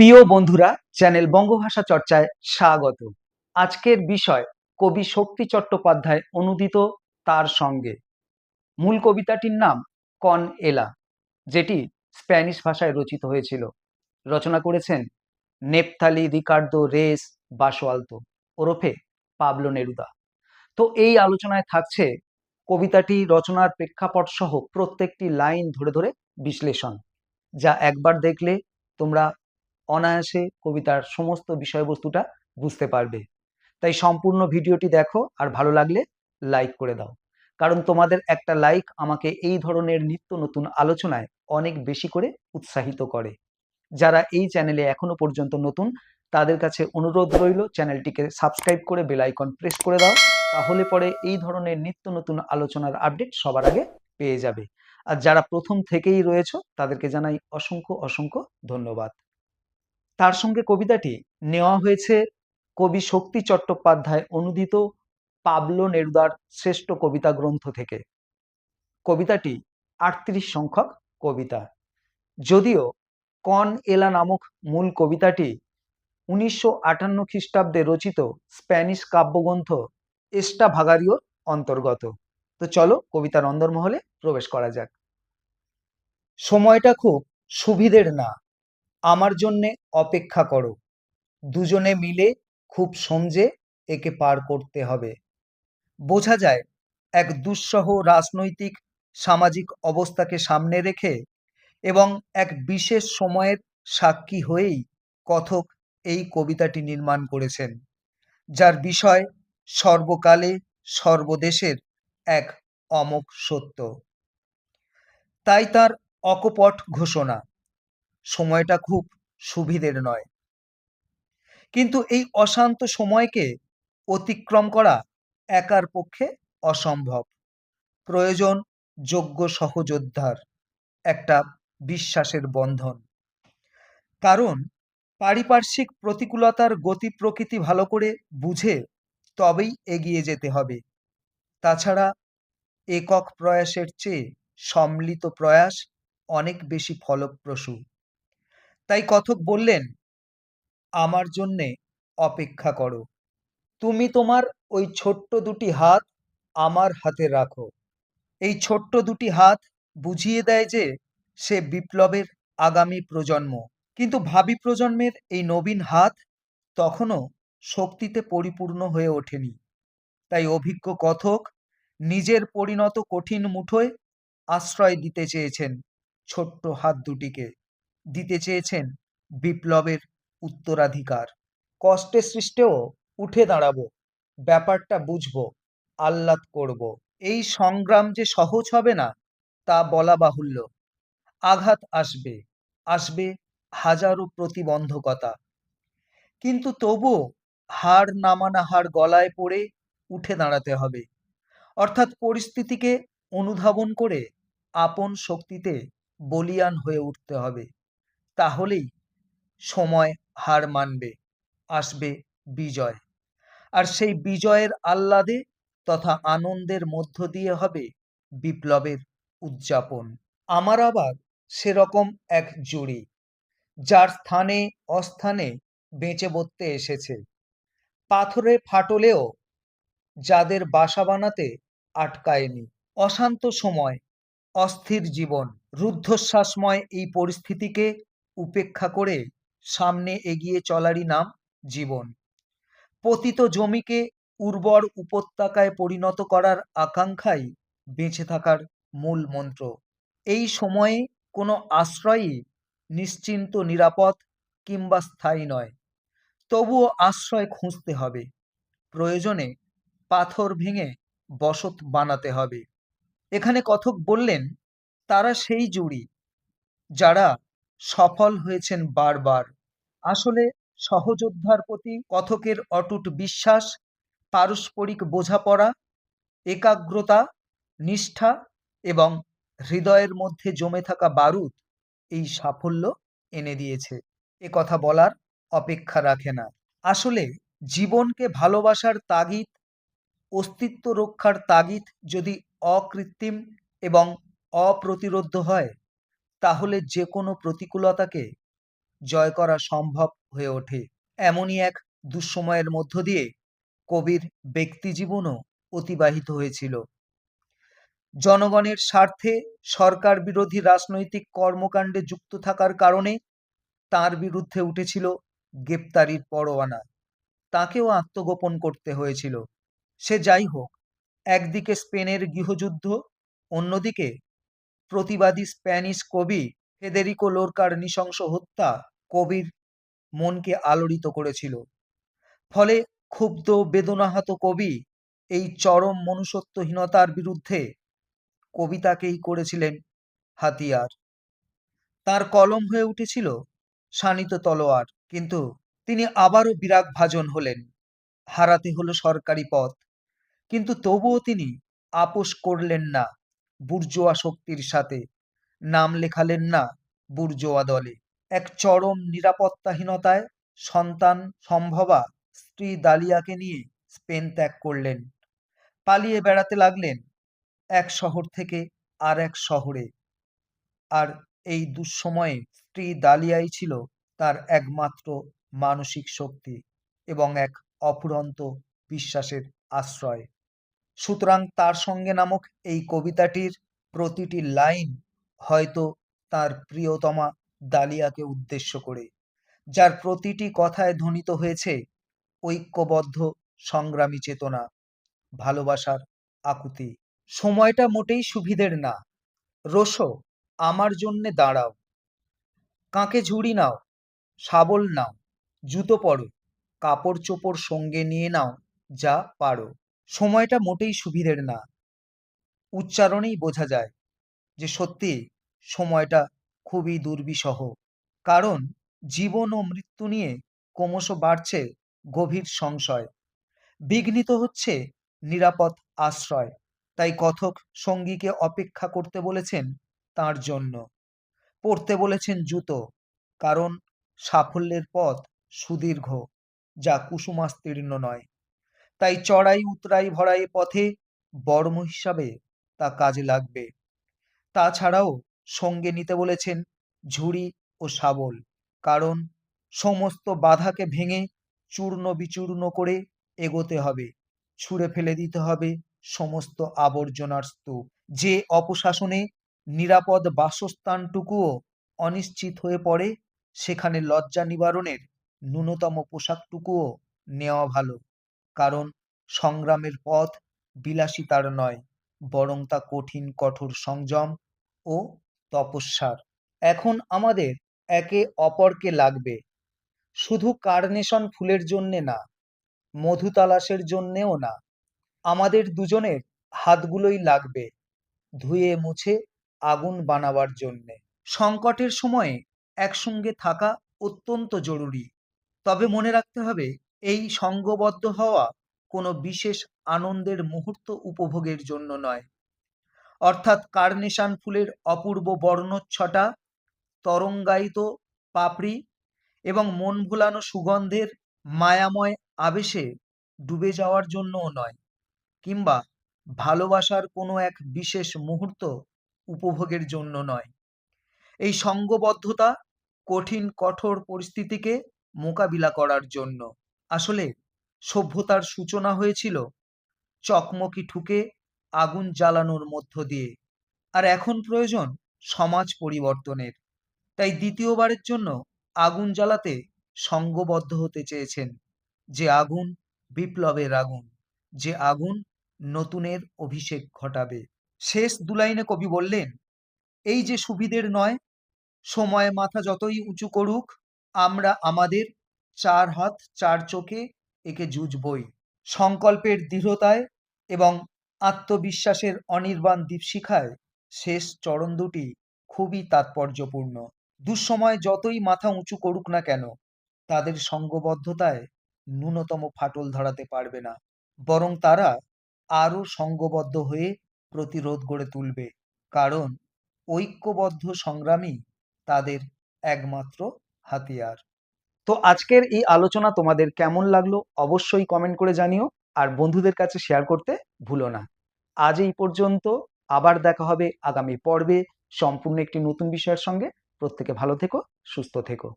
প্রিয় বন্ধুরা, চ্যানেল বঙ্গভাষা চর্চায় স্বাগত। আজকের বিষয় কবি শক্তি চট্টোপাধ্যায় অনুদিত তার সঙ্গে। মূল কবিতাটির নাম কন এলা, যেটি স্প্যানিশ ভাষায় রচিত হয়েছিল। রচনা করেছেন নেপথালি রিকার্দো রেস বাসোয়ালতো, ওরফে পাবলো নেরুদা। তো এই আলোচনায় থাকছে কবিতাটি, রচনার প্রেক্ষাপট সহ প্রত্যেকটি লাইন ধরে ধরে বিশ্লেষণ। যা একবার দেখলে তোমরা অনায়াসে কবিতার সমস্ত বিষয়বস্তুটা বুঝতে পারবে। তাই সম্পূর্ণ ভিডিওটি দেখো, আর ভালো লাগলে লাইক করে দাও। কারণ তোমাদের একটা লাইক আমাকে এই ধরনের নিত্য নতুন আলোচনায় অনেক বেশি করে উৎসাহিত করে। যারা এই চ্যানেলে এখনও পর্যন্ত নতুন, তাদের কাছে অনুরোধ রইল চ্যানেলটিকে সাবস্ক্রাইব করে বেল আইকন প্রেস করে দাও, তাহলে পরে এই ধরনের নিত্য নতুন আলোচনার আপডেট সবার আগে পেয়ে যাবে। আর যারা প্রথম থেকেই রয়েছে, তাদেরকে জানাই অসংখ্য অসংখ্য ধন্যবাদ। তার সঙ্গে কবিতাটি নেওয়া হয়েছে কবি শক্তি চট্টোপাধ্যায় অনুদিত পাবলো নেরুদার শ্রেষ্ঠ কবিতা গ্রন্থ থেকে। কবিতাটি আটত্রিশ সংখ্যক কবিতা। যদিও কন এলা নামক মূল কবিতাটি উনিশশো আটান্ন খ্রিস্টাব্দে রচিত স্প্যানিশ কাব্যগ্রন্থ এস্টা ভাগারিওর অন্তর্গত। তো চলো কবিতার অন্দরমহলে প্রবেশ করা যাক। সময়টা খুব সুবিধের না। আমার জন্যে অপেক্ষা করো। দুজনে মিলে খুব সমঝে একে পার করতে হবে। বোঝা যায়, এক দুঃসহ রাজনৈতিক, সামাজিক অবস্থাকে সামনে রেখে এবং এক বিশেষ সময়ের সাক্ষী হয়েই কথক এই কবিতাটি নির্মাণ করেছেন, যার বিষয় সর্বকালে সর্বদেশের এক অমোক সত্য। তাই তার অকপট ঘোষণা। সময়টা খুব সুবিধের নয়। কিন্তু এই অশান্ত সময়কে অতিক্রম করা একার পক্ষে অসম্ভব। প্রয়োজন যোগ্য সহযোদ্ধার একটা বিশ্বাসের বন্ধন। কারণ পারিপার্শ্বিক প্রতিকূলতার গতি প্রকৃতি ভালো করে বুঝে তবেই এগিয়ে যেতে হবে। তাছাড়া একক প্রয়াসের চেয়ে সম্মিলিত প্রয়াস অনেক বেশি ফলপ্রসূ। তাই কথক বললেন, আমার জন্যে অপেক্ষা করো। তুমি তোমার ওই ছোট্ট দুটি হাত আমার হাতে রাখো। এই ছোট্ট দুটি হাত বুঝিয়ে দেয় যে সে বিপ্লবের আগামী প্রজন্ম। কিন্তু ভাবি প্রজন্মের এই নবীন হাত তখনও শক্তিতে পরিপূর্ণ হয়ে ওঠেনি। তাই অভিজ্ঞ কথক নিজের পরিণত কঠিন মুঠোয় আশ্রয় দিতে চেয়েছেন ছোট্ট হাত দুটিকে। দিতে চেয়েছেন বিপ্লবের উত্তরাধিকার। কষ্টে সৃষ্টেও উঠে দাঁড়াবো, ব্যাপারটা বুঝব, আহ্লাদ করব। এই সংগ্রাম যে সহজ হবে না, তা বলা বাহুল্য। আঘাত আসবে আসবে হাজারো প্রতিবন্ধকতা। কিন্তু তবুও হার নামানা হার গলায় পড়ে উঠে দাঁড়াতে হবে। অর্থাৎ পরিস্থিতিকে অনুধাবন করে আপন শক্তিতে বলিয়ান হয়ে উঠতে হবে। তাহলেই সময় হার মানবে, আসবে বিজয়। আর সেই বিজয়ের আহ্লাদে তথা আনন্দের মধ্য দিয়ে হবে বিপ্লবের উদযাপন। আমার আবার সেরকম এক জুড়ি, যার স্থানে অস্থানে বেঁচে বসতে এসেছে। পাথরে ফাটলেও যাদের বাসা বানাতে আটকায়নি। অশান্ত সময়, অস্থির জীবন, রুদ্ধশ্বাসময় এই পরিস্থিতিকে উপেক্ষা করে সামনে এগিয়ে চলারই নাম জীবন। পতিত জমিকে উর্বর উপত্যকায় পরিণত করার আকাঙ্ক্ষাই বেঁচে থাকার মূল মন্ত্র। এই সময়ে কোনো আশ্রয়ই নিশ্চিন্ত, নিরাপদ কিংবা স্থায়ী নয়। তবুও আশ্রয় খুঁজতে হবে। প্রয়োজনে পাথর ভেঙে বসত বানাতে হবে। এখানে কথক বললেন, তারা সেই জুড়ি যারা সফল হয়েছেন বারবার। আসলে সহযোদ্ধার প্রতি কথকের অটুট বিশ্বাস, পারস্পরিক বোঝাপড়া, একাগ্রতা, নিষ্ঠা এবং হৃদয়ের মধ্যে জমে থাকা বারুদ এই সাফল্য এনে দিয়েছে। এ কথা বলার অপেক্ষা রাখে না। আসলে জীবনকে ভালোবাসার তাগিদ, অস্তিত্ব রক্ষার তাগিদ যদি অকৃত্রিম এবং অপ্রতিরোধ্য হয় তাহলে যে কোনো প্রতিকূলতাকে জয় করা সম্ভব হয়ে ওঠে। এমনই এক দুঃসময়ের মধ্য দিয়ে কবির ব্যক্তিজীবনও অতিবাহিত হয়েছিল। জনগণের স্বার্থে সরকার বিরোধী রাজনৈতিক কর্মকাণ্ডে যুক্ত থাকার কারণে তার বিরুদ্ধে উঠেছিল গ্রেপ্তারির পরোয়ানা। তাকেও আত্মগোপন করতে হয়েছিল। সে যাই হোক, একদিকে স্পেনের গৃহযুদ্ধ, অন্যদিকে প্রতিবাদী স্প্যানিশ কবি ফেদেরিকো লোরকার নৃশংস হত্যা কবির মনকে আলোড়িত করেছিল। ফলে ক্ষুব্ধ, বেদনাহত কবি এই চরম মনুষ্যত্বহীনতার বিরুদ্ধে কবিতাকেই করেছিলেন হাতিয়ার। তার কলম হয়ে উঠেছিল শানিত তলোয়ার, কিন্তু তিনি আবারও বিরাগ ভাজন হলেন। হারাতে হলো সরকারি পদ কিন্তু তবুও তিনি আপোষ করলেন না। বুর্জোয়া শক্তির সাথে। নাম লেখালেন না বুর্জোয়া দলে। এক চরম নিরাপত্তাহীনতায় সন্তান সম্ভবা স্ত্রী দালিয়াকে নিয়ে স্পেন ত্যাগ করলেন। পালিয়ে বেড়াতে লাগলেন এক শহর থেকে আর এক শহরে। আর এই দুঃসময়ে স্ত্রী দালিয়াই ছিল তার একমাত্র মানসিক শক্তি এবং এক অফুরন্ত বিশ্বাসের আশ্রয়। সুতরাং তার সঙ্গে নামক এই কবিতাটির প্রতিটি লাইন হয়তো তার প্রিয়তমা দালিয়াকে উদ্দেশ্য করে, যার প্রতিটি কথায় ধ্বনিত হয়েছে ঐক্যবদ্ধ সংগ্রামী চেতনা, ভালোবাসার আকুতি। সময়টা মোটেই সুবিধের না। রোশো আমার জন্যে দাঁড়াও। কাঁকে ঝুড়ি নাও, শাবল নাও, জুতো পরো, কাপড় চোপড় সঙ্গে নিয়ে নাও যা পারো। সময়টা মোটেই সুবিধের না। উচ্চারণেই বোঝা যায় যে সত্যি সময়টা খুবই দুর্বিষহ। কারণ জীবন ও মৃত্যু নিয়ে ক্রমশ বাড়ছে গভীর সংশয়। বিঘ্নিত হচ্ছে নিরাপদ আশ্রয়। তাই কথক সঙ্গীকে অপেক্ষা করতে বলেছেন তার জন্য। পড়তে বলেছেন জুতো, কারণ সাফল্যের পথ সুদীর্ঘ, যা কুসুমাস্তীর্ণ নয়। তাই চড়াই, উতরাই, ভরাই পথে বর্ম হিসাবে তা কাজে লাগবে। তাছাড়াও সঙ্গে নিতে বলেছেন ঝুড়ি ও শাবল, কারণ সমস্ত বাধাকে ভেঙে চূর্ণ বিচূর্ণ করে এগোতে হবে, ছুঁড়ে ফেলে দিতে হবে সমস্ত আবর্জনার স্তূপ। যে অপশাসনে নিরাপদ বাসস্থানটুকুও অনিশ্চিত হয়ে পড়ে, সেখানে লজ্জা নিবারণের ন্যূনতম পোশাকটুকুও নেওয়া ভালো। কারণ সংগ্রামের পথ বিলাসিতার নয়, বরং তা কঠিন, কঠোর সংযম ও তপস্যার। এখন আমাদের একে অপরকে লাগবে। শুধু কার্নেশন ফুলের জন্যে না মধু তালাশের জন্যেও না, আমাদের দুজনের হাতগুলোই লাগবে ধুয়ে মুছে আগুন বানাবার জন্যে। সংকটের সময়ে একসঙ্গে থাকা অত্যন্ত জরুরি। তবে মনে রাখতে হবে এই সঙ্গবদ্ধ হওয়া কোনো বিশেষ আনন্দের মুহূর্ত উপভোগের জন্য নয়। অর্থাৎ কার্নেশান ফুলের অপূর্ব বর্ণচ্ছটা, তরঙ্গায়িত পাপড়ি এবং মন ভুলানো সুগন্ধের মায়াময় আবেশে ডুবে যাওয়ার জন্যও নয় কিংবা ভালোবাসার কোনো এক বিশেষ মুহূর্ত উপভোগের জন্য নয়। এই সঙ্গবদ্ধতা কঠিন, কঠোর পরিস্থিতিকে মোকাবিলা করার জন্য। আসলে সভ্যতার সূচনা হয়েছিল চকমকি ঠুকে আগুন জ্বালানোর মধ্য দিয়ে। আর এখন প্রয়োজন সমাজ পরিবর্তনের। তাই দ্বিতীয়বারের জন্য আগুন জ্বালাতে সঙ্গবদ্ধ হতে চেয়েছেন যে আগুন বিপ্লবের আগুন, যে আগুন নতুনের অভিষেক ঘটাবে। শেষ দুলাইনে কবি বললেন, এই যে সুবিধের নয়, সময় মাথা যতই উঁচু করুক, আমরা আমাদের চার হাত, চার চোখে একে জুজবই সংকল্পের দৃঢ়তায় এবং আত্মবিশ্বাসের অনির্বাণ দীপশিখায় শেষ চরণ দুটি খুবই তাৎপর্যপূর্ণ। দুঃসময় যতই মাথা উঁচু করুক না কেন, তাদের সঙ্গবদ্ধতায় ন্যূনতম ফাটল ধরাতে পারবে না। বরং তারা আরও সঙ্গবদ্ধ হয়ে প্রতিরোধ গড়ে তুলবে। কারণ ঐক্যবদ্ধ সংগ্রামী তাদের একমাত্র হাতিয়ার। তো আজকের এই আলোচনা তোমাদের কেমন লাগল অবশ্যই কমেন্ট করে জানিও, আর বন্ধুদের কাছে শেয়ার করতে ভুলো না। আজ এই পর্যন্ত, আবার দেখা হবে আগামী পর্বে। সম্পূর্ণ একটি নতুন বিষয়ের সঙ্গে প্রত্যেকে ভালো থেকো, সুস্থ থেকো।